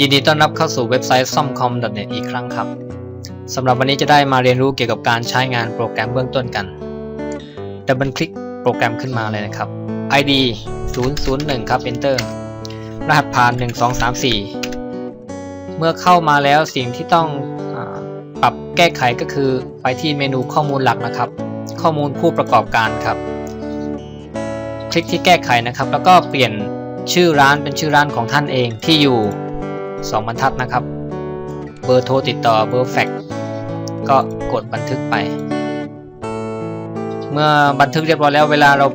ยินดีต้อนรับเข้าสู่เว็บไซต์ somcom.net อีกครั้งครับสำหรับวันนี้จะได้มาเรียนรู้เกี่ยวกับการใช้งานโปรแกรมเบื้องต้นกันดับเบิลคลิกโปรแกรมขึ้นมาเลยนะครับ ID 001 ครับ Enter รหัสผ่าน 1234 เมื่อเข้ามาแล้วสิ่งที่ต้องอปรับแก้ไขก็คือไปที่เมนูข้อมูลหลักนะครับ ข้อมูลผู้ประกอบการครับ คลิกที่แก้ไขนะครับ แล้วก็เปลี่ยนชื่อร้านเป็นชื่อร้านของท่านเองที่อยู่ 2บรรทัดนะครับ เบอร์โทรติดต่อเบอร์แฟกซ์ก็กดบันทึกไป เมื่อบันทึกเรียบร้อยแล้วเวลาเรา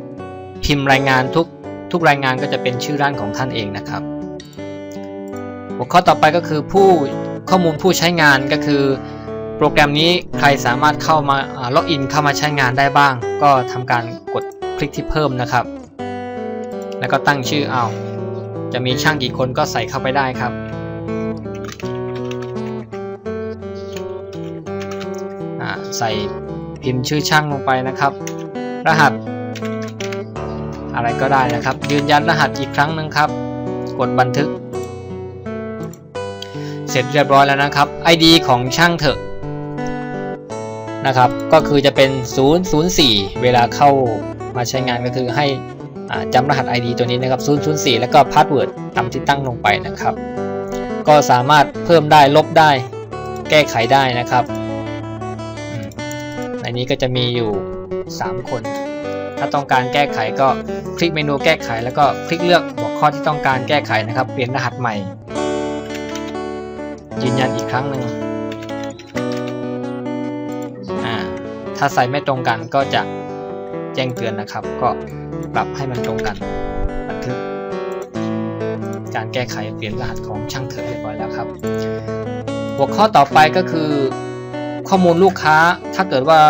พิมพ์รายงานทุกทุกรายงานก็จะเป็นชื่อร้านของท่านเองนะครับ หัวข้อต่อไปก็คือผู้ข้อมูลผู้ใช้งานก็คือ โปรแกรมนี้ใครสามารถเข้ามาล็อกอินเข้ามาใช้งานได้บ้าง ก็ทำการกดคลิกที่เพิ่มนะครับ แล้วก็ตั้งชื่อเอาจะมีช่างกี่คนก็ใส่เข้าไปได้ครับ ใส่พิมพ์ชื่อช่างลงไปนะครับ รหัส อะไรก็ได้นะครับ ยืนยันรหัสอีกครั้งหนึ่งครับ กดบันทึก เสร็จเรียบร้อยแล้วนะครับ ID ของช่างเถอะนะครับ ก็คือจะเป็น 004 เวลาเข้ามาใช้งานก็คือให้จำรหัส ID ตัวนี้นะครับ 004 แล้วก็พาสเวิร์ดตามที่ตั้งลงไปนะครับ ก็สามารถเพิ่มได้ลบได้ แก้ไขได้นะครับ นนี้ก็จะมีอยู่ 3 คน ถ้าต้องการแก้ไขก็คลิกเมนูแก้ไข แล้วก็คลิกเลือกหัวข้อที่ต้องการแก้ไขนะครับ เปลี่ยนรหัสใหม่ ยืนยันอีกครั้งหนึ่งอ่าถ้าใส่ไม่ตรงกันก็จะแจ้งเตือนนะครับ ก็ปรับให้มันตรงกันบันทึกการแก้ไขเปลี่ยนรหัสของช่างเถอะเรียบร้อยแล้วครับ หัวข้อต่อไปก็คือ ข้อมูลลูกค้าถ้าเกิดว่า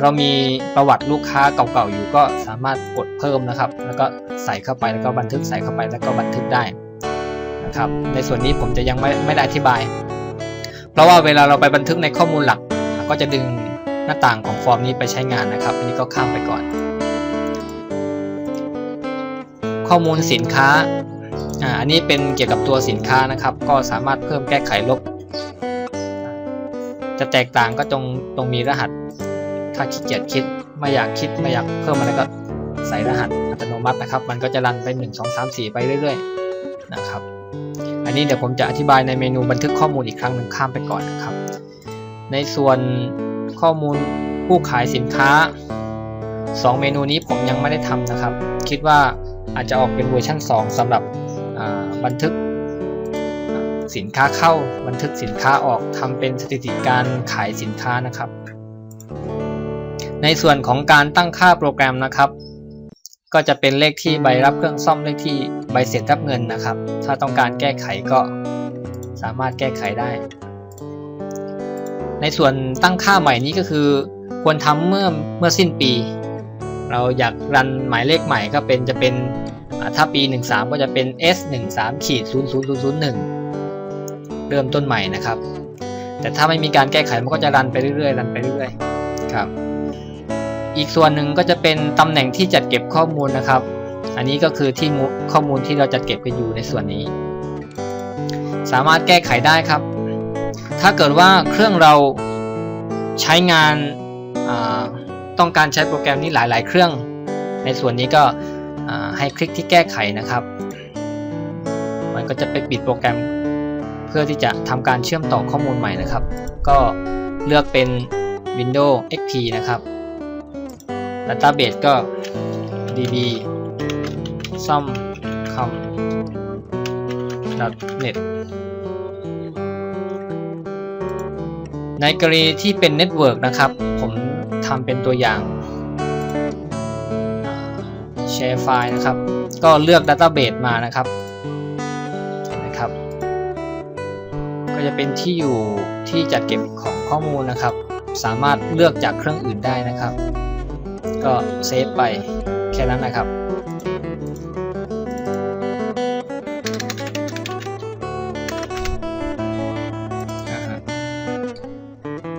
เรามีประวัติลูกค้าเก่าๆอยู่ก็สามารถกดเพิ่มนะครับ แล้วก็ใส่เข้าไปแล้วก็บันทึกใส่เข้าไปแล้วก็บันทึกได้นะครับ ในส่วนนี้ผมจะยังไม่ไม่ได้อธิบาย เพราะว่าเวลาเราไปบันทึกในข้อมูลหลัก ก็จะดึงหน้าต่างของฟอร์มนี้ไปใช้งานนะครับ อันนี้ก็ข้ามไปก่อน ข้อมูลสินค้าอ่าอันนี้เป็นเกี่ยวกับตัวสินค้านะครับ ก็สามารถเพิ่มแก้ไขลบ จะแตกต่างก็ตรงตรงมีรหัส ถ้าขี้เกียจคิดไม่อยากคิดไม่อยากเพิ่มอะไรก็ใส่รหัสอัตโนมัตินะครับ มันก็จะรันไป 1 2 3 4 ไปเรื่อยๆนะครับ อันนี้เดี๋ยวผมจะอธิบายในเมนูบันทึกข้อมูลอีกครั้งหนึ่งข้ามไปก่อนนะครับ ในส่วนข้อมูลผู้ขายสินค้า 2 เมนูนี้ผมยังไม่ได้ทำนะครับ คิดว่าอาจจะออกเป็นเวอร์ชัน2สำหรับบันทึก สินค้าเข้า บันทึกสินค้าออกทำเป็นสถิติการขายสินค้านะครับ ในส่วนของการตั้งค่าโปรแกรมนะครับ ก็จะเป็นเลขที่ใบรับเครื่องซ่อมเลขที่ใบเสร็จรับเงินนะครับ ถ้าต้องการแก้ไขก็สามารถแก้ไขได้ ในส่วนตั้งค่าใหม่นี้ก็คือ ควรทำเมื่อเมื่อสิ้นปี เราอยากรันหมายเลขใหม่ก็เป็นจะเป็นถ้าปี 13 ก็จะเป็น S 1 3ขีด0 0 0 1 เริ่มต้นใหม่นะครับ แต่ถ้าไม่มีการแก้ไขมันก็จะรันไปเรื่อยๆรันไปเรื่อยๆครับ อีกส่วนหนึ่งก็จะเป็นตำแหน่งที่จัดเก็บข้อมูลนะครับ อันนี้ก็คือที่ข้อมูลที่เราจัดเก็บกันอยู่ในส่วนนี้ สามารถแก้ไขได้ครับ ถ้าเกิดว่าเครื่องเราใช้งานาต้องการใช้โปรแกรมนี้หลาย ๆ เครื่อง ในส่วนนี้ก็ให้คลิกที่แก้ไขนะครับ มันก็จะไปปิดโปรแกรม พื่อที่จะทำการเชื่อมต่อข้อมูลใหม่นะครับ ก็เลือกเป็น Windows XP นะครับ Database ก็ db ซ่อมคอม .net ในกรณีที่เป็นเน็ตเวิร์กนะครับ ผมทำเป็นตัวอย่างแชร์ไฟล์นะครับ ก็เลือก Database มานะครับ ก็จะเป็นที่อยู่ที่จัดเก็บของข้อมูลนะครับ สามารถเลือกจากเครื่องอื่นได้นะครับ ก็เซฟไปแค่นั้นนะครับ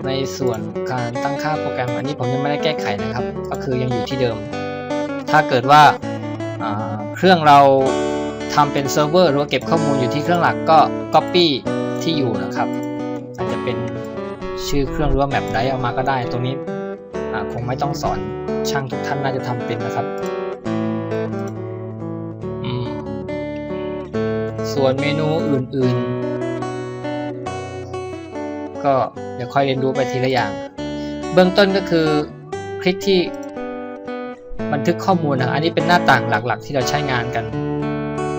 ในส่วนการตั้งค่าโปรแกรมอันนี้ผมยังไม่ได้แก้ไขนะครับ ก็คือยังอยู่ที่เดิม ถ้าเกิดว่าาเครื่องเราทำเป็นเซิร์ฟเวอร์หรือว่าเก็บข้อมูลอยู่ที่เครื่องหลักก็ Copy ที่อยู่นะครับ อาจจะเป็นชื่อเครื่องหรือว่าแมปไดออกมาก็ได้ ตรงนี้คงไม่ต้องสอนช่างทุกท่านน่าจะทำเป็นนะครับ ส่วนเมนูอื่นๆ ก็เดี๋ยวค่อยเรียนรู้ไปทีละอย่าง เบื้องต้นก็คือคลิกที่บันทึกข้อมูลนะอันนี้เป็นหน้าต่างหลักๆ ที่เราใช้งานกัน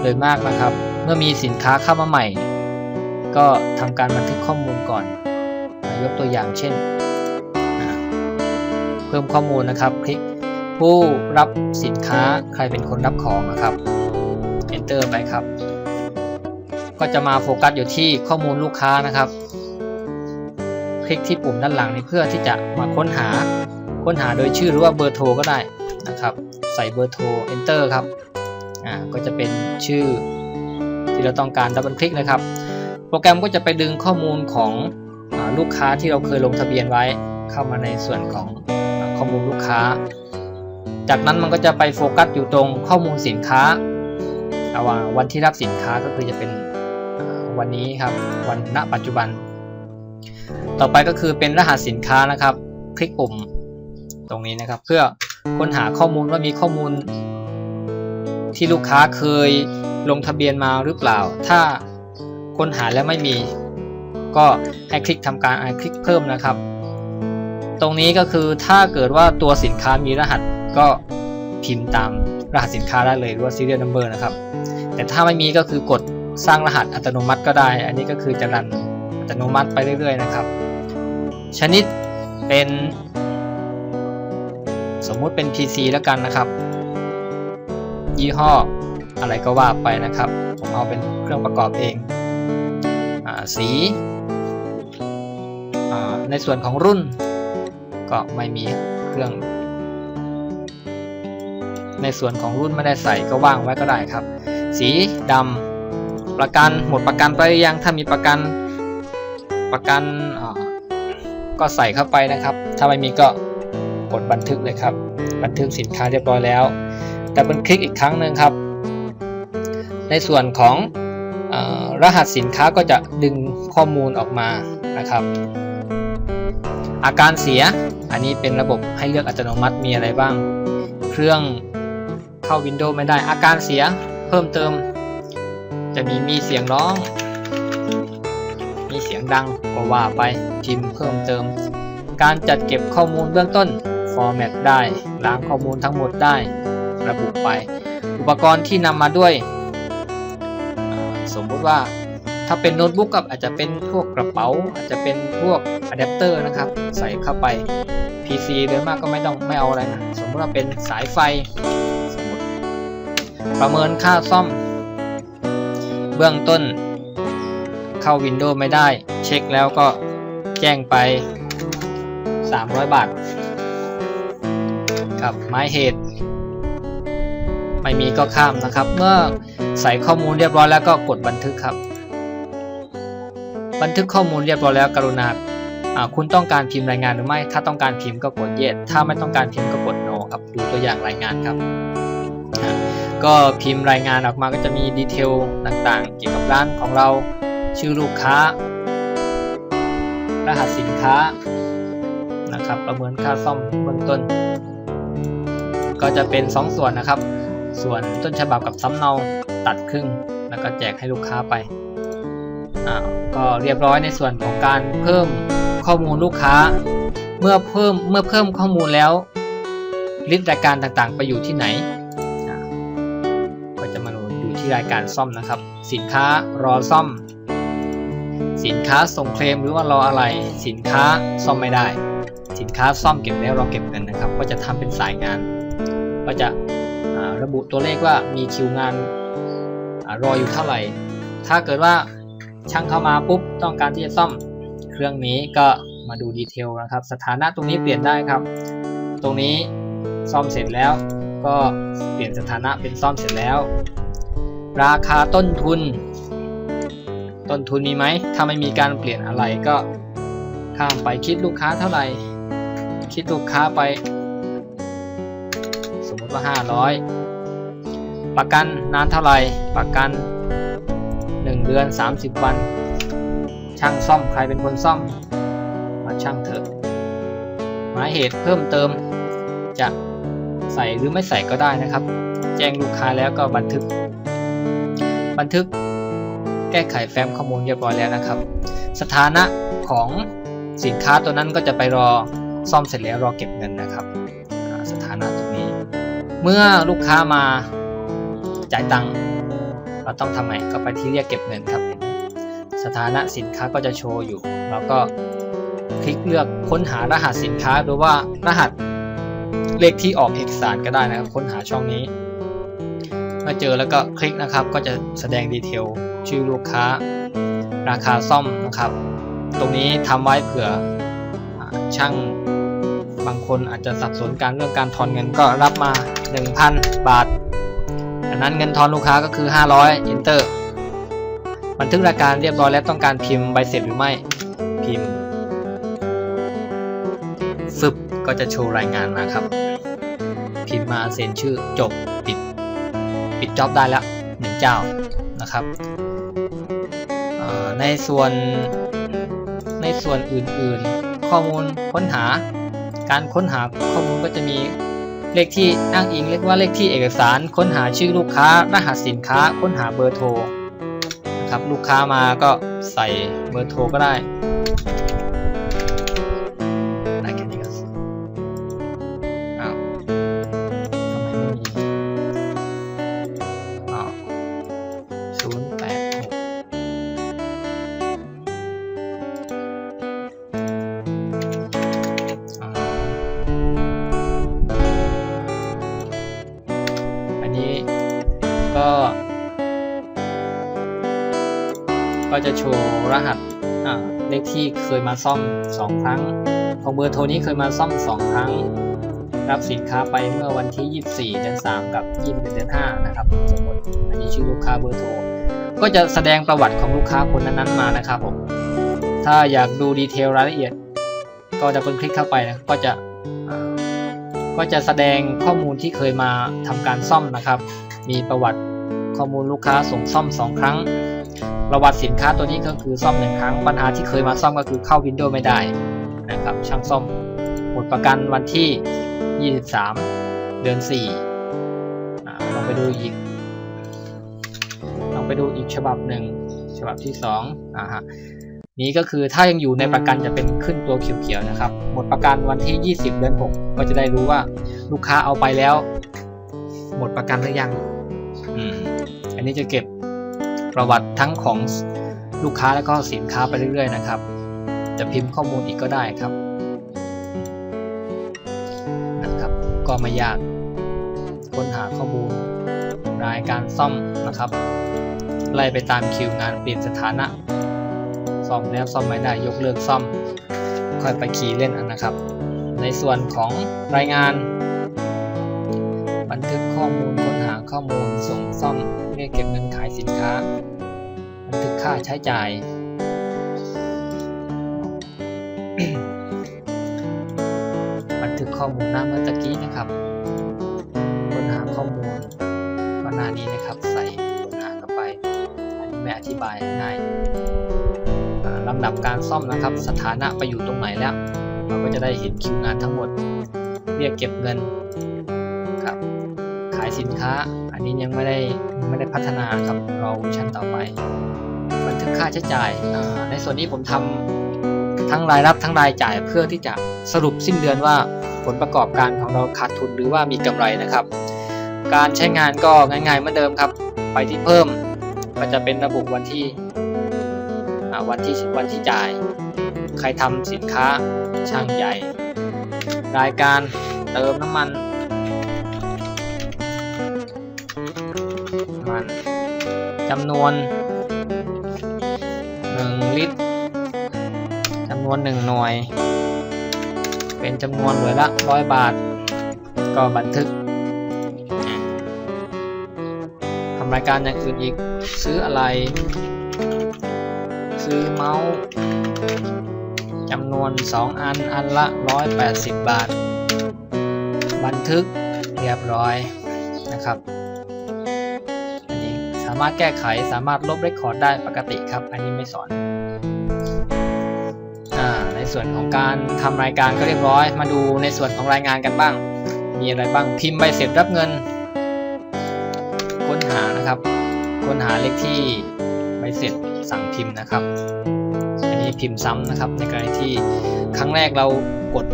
โดยมากนะครับ เมื่อมีสินค้าเข้ามาใหม่ ก็ทำการบันทึกข้อมูลก่อนยกตัวอย่างเช่น เพิ่มข้อมูลนะครับ คลิกผู้รับสินค้าใครเป็นคนรับของนะครับ Enter ไปครับ ก็จะมาโฟกัสอยู่ที่ข้อมูลลูกค้านะครับ คลิกที่ปุ่มด้านหลังนี้เพื่อที่จะมาค้นหาค้นหาโดยชื่อหรือว่าเบอร์โทรก็ได้นะครับ ใส่เบอร์โทร Enter ครับ อ่า ก็จะเป็นชื่อที่เราต้องการดับเบิลคลิกนะครับ โปรแกรมก็จะไปดึงข้อมูลของอลูกค้าที่เราเคยลงทะเบียนไว้ เข้ามาในส่วนของอข้อมูลลูกค้า จากนั้นมันก็จะไปโฟกัสอยู่ตรงข้อมูลสินค้าเอาว่าวันที่รับสินค้าก็คือจะเป็นวันนี้ครับวันณปัจจุบัน ต่อไปก็คือเป็นรหัสสินค้านะครับ คลิกปุ่มตรงนี้นะครับ เพื่อค้นหาข้อมูลว่ามีข้อมูลที่ลูกค้าเคยลงทะเบียนมาหรือเปล่า ถ้า ค้นหาแล้วไม่มี ก็ให้คลิกทำการคลิกเพิ่มนะครับ ตรงนี้ก็คือถ้าเกิดว่าตัวสินค้ามีรหัสก็พิมพ์ตามรหัสสินค้าได้เลยหรือว่า serial number นะครับ แต่ถ้าไม่มีก็คือกดสร้างรหัสอัตโนมัติก็ได้ อันนี้ก็คือจะรันอัตโนมัติไปเรื่อยๆนะครับ ชนิดเป็น สมมุติเป็น PC แล้วกันนะครับ ยี่ห้ออะไรก็ว่าไปนะครับ ผมเอาเป็นเครื่องประกอบเอง สีในส่วนของรุ่นก็ไม่มีเครื่อง ในส่วนของรุ่นไม่ได้ใส่ก็ว่างไว้ก็ได้ครับ สีดำประกันหมดประกันไปหรือยังถ้ามีประกันประกันก็ใส่เข้าไปนะครับ ถ้าไม่มีก็กดบันทึกเลยครับ บันทึกสินค้าเรียบร้อยแล้วดับเบิลคลิกอีกครั้งหนึ่งครับ ในส่วนของ รหัสสินค้าก็จะดึงข้อมูลออกมานะครับ อาการเสียอันนี้เป็นระบบให้เลือกอัตโนมัติมีอะไรบ้าง เครื่องเข้า Windows ไม่ได้อาการเสียเพิ่มเติม จะมีมีเสียงร้อง มีเสียงดังก็ว่าไปพิมพ์เพิ่มเติม การจัดเก็บข้อมูลเบื้องต้น format ได้ล้างข้อมูลทั้งหมดได้ ระบุไป อุปกรณ์ที่นำมาด้วย สมมุติว่าถ้าเป็นโน้ตบุ๊กกับอาจจะเป็นพวกกระเป๋า อาจจะเป็นพวกอะแดปเตอร์นะครับ ใส่เข้าไป PC โดยมากก็ไม่ต้องไม่เอาอะไรนะสมมติว่าเป็นสายไฟสมมติประเมินค่าซ่อม เบื้องต้น เข้า Windows ไม่ได้ เช็คแล้วก็แจ้งไป 300 บาทครับหมายเหตุ ไม่มีก็ข้ามนะครับ เมื่อใส่ข้อมูลเรียบร้อยแล้วก็กดบันทึกครับ บันทึกข้อมูลเรียบร้อยแล้วกรุณาคุณต้องการพิมพ์รายงานหรือไม่ ถ้าต้องการพิมพ์ก็กด yes ถ้าไม่ต้องการพิมพ์ก็กด no ครับ ดูตัวอย่างรายงานครับ ก็พิมพ์รายงานออกมาก็จะมีดีเทลต่างๆ เกี่ยวกับร้านของเรา ชื่อลูกค้า รหัสสินค้า นะครับ ประเมินค่าซ่อมเบื้องต้น ก็จะเป็น 2 ส่วนนะครับ ส่วนต้นฉบับกับสำเนาตัดครึ่ง แล้วก็แจกให้ลูกค้าไปอ่าก็เรียบร้อยในส่วนของการเพิ่มข้อมูลลูกค้า เมื่อเพิ่มเมื่อเพิ่มข้อมูลแล้วลิสต์รายการต่างๆ ไปอยู่ที่ไหนก็จะมาอยู่ที่รายการซ่อมนะครับ สินค้ารอซ่อม สินค้าส่งเคลมหรือว่ารออะไร สินค้าซ่อมไม่ได้ สินค้าซ่อมเก็บแล้วรอเก็บเงินนะครับ ก็จะทำเป็นสายงาน ก็จะ ระบุตัวเลขว่ามีคิวงานอรออยู่เท่าไหร่ ถ้าเกิดว่าช่างเข้ามาปุ๊บต้องการที่จะซ่อมเครื่องนี้ก็มาดูดีเทลนะครับ สถานะตรงนี้เปลี่ยนได้ครับ ตรงนี้ซ่อมเสร็จแล้วก็เปลี่ยนสถานะเป็นซ่อมเสร็จแล้ว ราคาต้นทุน ต้นทุนมีไหม ถ้าไม่มีการเปลี่ยนอะไรก็ข้ามไปคิดลูกค้าเท่าไหร่ คิดลูกค้าไป ติว่า 500 ประกันนานเท่าไหร่ ประกัน 1 เดือน 30 วัน ช่างซ่อมใครเป็นคนซ่อม มาช่างเถอะหมายเหตุเพิ่มเติมจะใส่หรือไม่ใส่ก็ได้นะครับ แจ้งลูกค้าแล้วก็บันทึก บันทึกแก้ไขแฟ้มข้อมูลเรียบร้อยแล้วนะครับ สถานะของสินค้าตัวนั้นก็จะไปรอซ่อมเสร็จแล้วรอเก็บเงินนะครับ เมื่อลูกค้ามาจ่ายตังค์เราต้องทำไงก็ไปที่เรียกเก็บเงินครับ สถานะสินค้าก็จะโชว์อยู่ แล้วก็คลิกเลือกค้นหารหัสสินค้าหรือว่ารหัสเลขที่ออกเอกสารก็ได้นะครับ ค้นหาช่องนี้เมื่อเจอแล้วก็คลิกนะครับ ก็จะแสดงดีเทลชื่อลูกค้า ราคาซ่อมนะครับ ตรงนี้ทำไว้เผื่อช่าง บางคนอาจจะสับสนการเรื่องการทอนเงินก็รับมา 1,000 บาทอันนั้นเงินทอนลูกค้าก็คือ 500 enter บันทึกรายการเรียบร้อยแล้วต้องการพิมพ์ใบเสร็จหรือไม่พิมพ์ฟึบก็จะโชว์รายงานมาครับ พิมพ์มาเซ็นชื่อจบปิด ปิดจ็อบได้แล้วหนึ่งเจ้านะครับเอ่อในส่วนในส่วนอื่นๆ ข้อมูลค้นหา การค้นหาข้อมูลก็จะมีเลขที่อ้างอิงเรียกว่าเลขที่เอกสาร ค้นหาชื่อลูกค้า รหัสสินค้า ค้นหาเบอร์โทรนะครับลูกค้ามาก็ใส่เบอร์โทรก็ได้ได้ มาซ่อม 2 ครั้ง ของเบอร์โทรนี้เคยมาซ่อม 2 ครั้ง รับสินค้าไปเมื่อวันที่ 24 เดือน 3 กับ 21 เดือน 5 นะครับสมมติอันนี้ชื่อลูกค้าเบอร์โทร ก็จะแสดงประวัติของลูกค้าคนนั้นๆมานะครับผม ถ้าอยากดูดีเทลรายละเอียด ก็ดับเบิลคลิกเข้าไปนะ ก็จะก็จะแสดงข้อมูลที่เคยมาทำการซ่อมนะครับ มีประวัติข้อมูลลูกค้าส่งซ่อม 2 ครั้ง ประวัติสินค้าตัวนี้ก็คือซ่อมหนึ่งครั้งปัญหาที่เคยมาซ่อมก็คือเข้า Windows ไม่ได้นะครับช่างซ่อมหมดประกันวันที่ 23 เดือน4อ่ลองไปดูอีกลองไปดูอีกฉบับหนึ่งฉบับที่2อ่าฮะนี้ก็คือถ้ายังอยู่ในประกันจะเป็นขึ้นตัวเขียวๆนะครับ หมดประกันวันที่ 20 เดือน 6 ก็จะได้รู้ว่าลูกค้าเอาไปแล้ว หมดประกันหรือยังอืมอันนี้จะเก็บ ประวัติทั้งของลูกค้าแล้วก็สินค้าไปเรื่อยๆนะครับ จะพิมพ์ข้อมูลอีกก็ได้ครับนะครับ ก็ไม่ยาก ค้นหาข้อมูล รายการซ่อมนะครับไล่ไปตามคิวงานเปลี่ยนสถานะซ่อมแล้วซ่อมไม่ได้ยกเลิกซ่อม ค่อยไปคีย์เล่นอันนะครับ ในส่วนของรายงาน บันทึกข้อมูลค้นหาข้อมูลส่งซ่อมเรียกเก็บเงินขายสินค้า บันทึกค่าใช้จ่าย บันทึกข้อมูลหน้าเมื่อตะกี้นะครับค้นหาข้อมูลก็หน้านี้นะครับใส่ค้นหาเข้าไป อันนี้ไม่อธิบายง่ายลำดับการซ่อมนะครับ สถานะไปอยู่ตรงไหนแล้ว เราก็จะได้เห็นคิวงานทั้งหมด เรียกเก็บเงิน สินค้า อันนี้ยังไม่ได้ไม่ได้พัฒนาครับรอเร์ชันต่อไป บันทึกค่าใช้จ่ายในส่วนนี้ผมทำทั้งรายรับทั้งรายจ่ายเพื่อที่จะสรุปสิ้นเดือนว่าผลประกอบการของเราขาดทุนหรือว่ามีกำไรนะครับ การใช้งานก็ง่ายๆเหมือนเดิมครับ ไปที่เพิ่มก็จะเป็นระบุวันที่วันที่วันที่จ่าย ใครทำสินค้าช่างใหญ่ รายการเติมน้ำมัน จำนวน 1 ลิตรจำนวน 1 หน่วย เป็นจำนวนหน่วยละ100บาท ก็บันทึกทำรายการอย่างอื่นอีกซื้ออะไร ซื้อเมาส์จำนวน 2 อันอันละ 180 บาท บันทึกเรียบร้อยนะครับามารถแก้ไขสามารถลบเรคคอร์ดได้ปกติครับ อันนี้ไม่สอนอในส่วนของการทำรายการก็เรียบร้อย มาดูในส่วนของรายงานกันบ้าง มีอะไรบ้างพิมพ์ใบเสร็จรับเงิน ค้นหานะครับ ค้นหาเลขที่ใบเสร็จสั่งพิมพ์นะครับ อันนี้พิมพ์ซ้ำนะครับ ในกรณีที่ครั้งแรกเรากด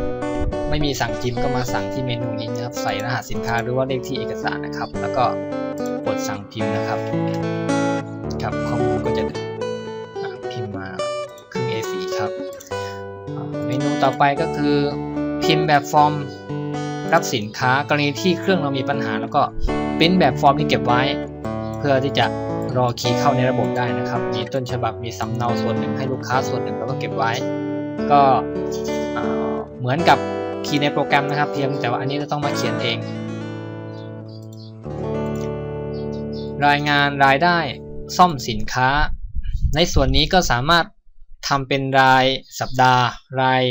ไม่มีสั่งพิมพ์ก็มาสั่งที่เมนูนี้นะครับ ใส่รหัสสินค้าหรือว่าเลขที่เอกสารนะครับ แล้วก็ ดสั่งพิมพ์นะครับ ครับข้อมูลก็จะพิมพ์มาครึ่ง A4 ครับ เมนูต่อไปก็คือพิมพ์แบบฟอร์มรับสินค้ากรณีที่เครื่องเรามีปัญหา แล้วก็ปริ้นแบบฟอร์มที่เก็บไว้ เพื่อที่จะรอคีย์เข้าในระบบได้นะครับ มีต้นฉบับมีสำเนาส่วนหนึ่งให้ลูกค้าส่วนหนึ่งแล้วก็เก็บไว้ ก็เหมือนกับคีย์ในโปรแกรมนะครับ เพียงแต่ว่าอันนี้เราต้องมาเขียนเอง รายงานรายได้ซ่อมสินค้า ในส่วนนี้ก็สามารถทำเป็นรายสัปดาห์ ราย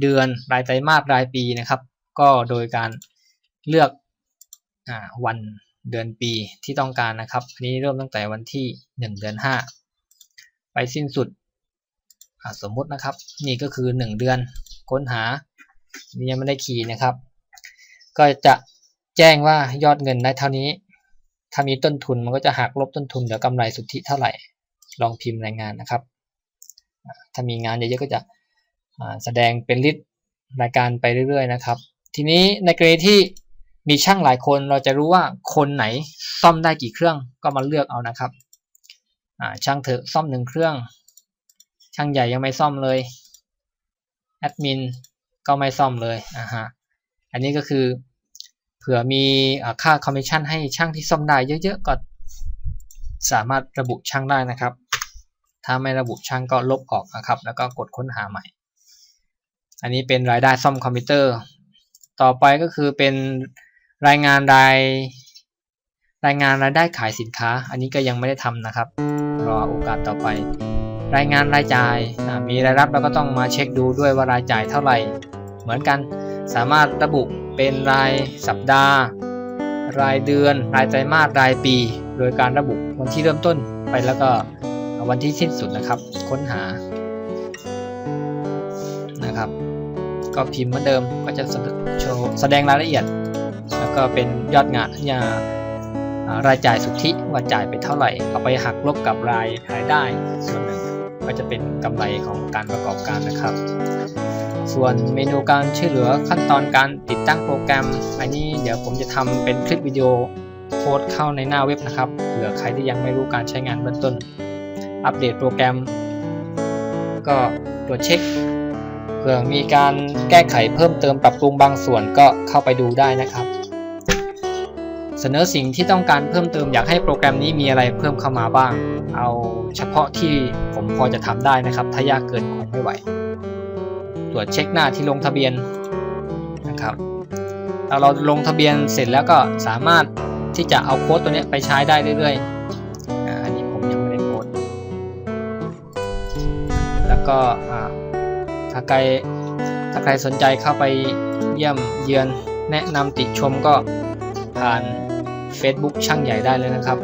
เดือน รายไตรมาสรายปีนะครับ ก็โดยการเลือกอวันเดือนปีที่ต้องการนะครับอันนี้เริ่มตั้งแต่วันที่ 1 เดือน 5 ไปสิ้นสุดสมมุตินะครับ นี่ก็คือ 1 เดือนค้นหานี่ยังไม่ได้คีย์นะครับ ก็จะแจ้งว่ายอดเงินได้เท่านี้ ถ้ามีต้นทุนมันก็จะหักลบต้นทุนเหลือกำไรสุทธิเท่าไหร่ ลองพิมพ์รายงานนะครับ ถ้ามีงานเยอะๆก็จะแสดงเป็นลิสต์รายการไปเรื่อยๆนะครับ ทีนี้ในกรณีที่มีช่างหลายคนเราจะรู้ว่าคนไหนซ่อมได้กี่เครื่องก็มาเลือกเอานะครับช่างเถอะซ่อมหนึ่งเครื่อง ช่างใหญ่ยังไม่ซ่อมเลยแอดมินก็ไม่ซ่อมเลยอ่าฮะอันนี้ก็คือ เผื่อมีค่าคอมมิชชั่นให้ช่างที่ซ่อมได้เยอะๆก็สามารถระบุช่างได้นะครับ ถ้าไม่ระบุช่างก็ลบออกนะครับ แล้วก็กดค้นหาใหม่ อันนี้เป็นรายได้ซ่อมคอมพิวเตอร์ ต่อไปก็คือเป็นรายงานรายรายงานรายได้ขายสินค้า อันนี้ก็ยังไม่ได้ทำนะครับ รอโอกาสต่อไป รายงานรายจ่าย มีรายรับเราก็ต้องมาเช็คดูด้วยว่ารายจ่ายเท่าไหร่ เหมือนกัน สามารถระบุเป็นรายสัปดาห์ รายเดือน รายไตรมาสรายปี โดยการระบุวันที่เริ่มต้นไปแล้วก็วันที่สิ้นสุดนะครับ ค้นหานะครับ ก็พิมพ์เหมือนเดิมก็จะโชว์แสดงรายละเอียด แล้วก็เป็นยอดงานยารายจ่ายสุทธิว่าจ่ายไปเท่าไหร่ เอาไปหักลบกับรายรายได้ส่วนหนึ่งก็จะเป็นกำไรของการประกอบการนะครับ ส่วนเมนูการช่วยเหลือขั้นตอนการติดตั้งโปรแกรม อันนี้เดี๋ยวผมจะทำเป็นคลิปวิดีโอโพสเข้าในหน้าเว็บนะครับเผื่อใครที่ยังไม่รู้การใช้งานเบื้องต้น อัปเดตโปรแกรม ก็ตรวจเช็คเผื่อมีการแก้ไขเพิ่มเติมปรับปรุงบางส่วนก็เข้าไปดูได้นะครับ เสนอสิ่งที่ต้องการเพิ่มเติมอยากให้โปรแกรมนี้มีอะไรเพิ่มเข้ามาบ้าง เอาเฉพาะที่ผมพอจะทำได้นะครับ ถ้ายากเกินคงไม่ไหว ตรวจเช็คหน้าที่ลงทะเบียนนะครับเราเราลงทะเบียนเสร็จแล้วก็สามารถที่จะเอาโค้ดตัวนี้ไปใช้ได้เรื่อยๆอันนี้ผมยังไม่ได้โค้ดแล้วก็ถ้าใครถ้าใครสนใจเข้าไปเยี่ยมเยือนแนะนำติชมก็ผ่าน Facebook ช่างใหญ่ได้เลยนะครับ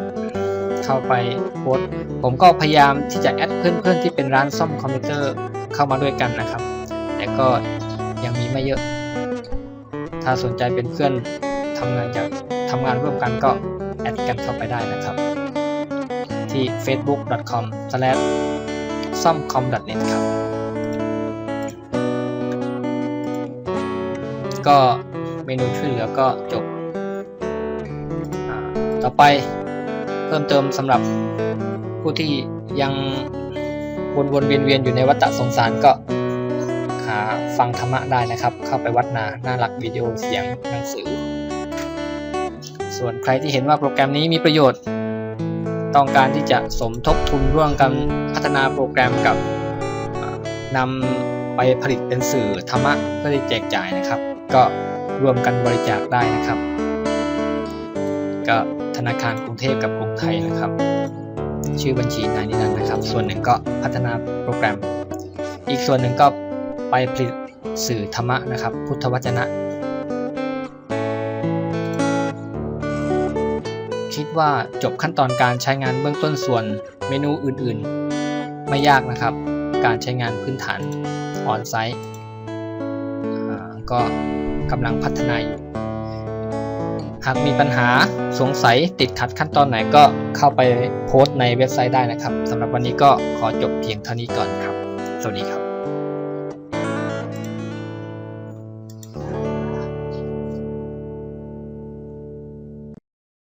เข้าไปโพสผมก็พยายามที่จะแอดเพื่อนๆที่เป็นร้านซ่อมคอมพิวเตอร์เข้ามาด้วยกันนะครับ ก็ยังมีไม่เยอะ ถ้าสนใจเป็นเพื่อนทำงานจากทำงานร่วมกันก็แอดกันเข้าไปได้นะครับ ที่ facebook.com/somcom.net ครับ ก็เมนูช่วยเหลือก็จบ ต่อไปเพิ่มเติมสำหรับผู้ที่ยังวนวนเวียนเวียนอยู่ในวัฏสงสารก็ ฟังธรรมะได้นะครับ เข้าไปวัดนาหน้าหลักวิดีโอเสียงหนังสือ ส่วนใครที่เห็นว่าโปรแกรมนี้มีประโยชน์ ต้องการที่จะสมทบทุนร่วมกันพัฒนาโปรแกรมกับนำไปผลิตเป็นสื่อธรรมะเพื่อแจกจ่ายนะครับ ก็รวมกันบริจาคได้นะครับ ก็ธนาคารกรุงเทพกับกรุงไทยนะครับ ชื่อบัญชีนายนิรันดร์นะครับ ส่วนหนึ่งก็พัฒนาโปรแกรม อีกส่วนหนึ่งก็ไปผลิต สื่อธรรมะนะครับ พุทธวจนะ คิดว่าจบขั้นตอนการใช้งานเบื้องต้นส่วนเมนูอื่นๆ ไม่ยากนะครับ การใช้งานพื้นฐานออนไซต์ก็กำลังพัฒนาอยู่หากมีปัญหาสงสัยติดขัดขั้นตอนไหนก็เข้าไปโพสต์ในเว็บไซต์ได้นะครับสำหรับวันนี้ก็ขอจบเพียงเท่านี้ก่อนครับ สวัสดีครับ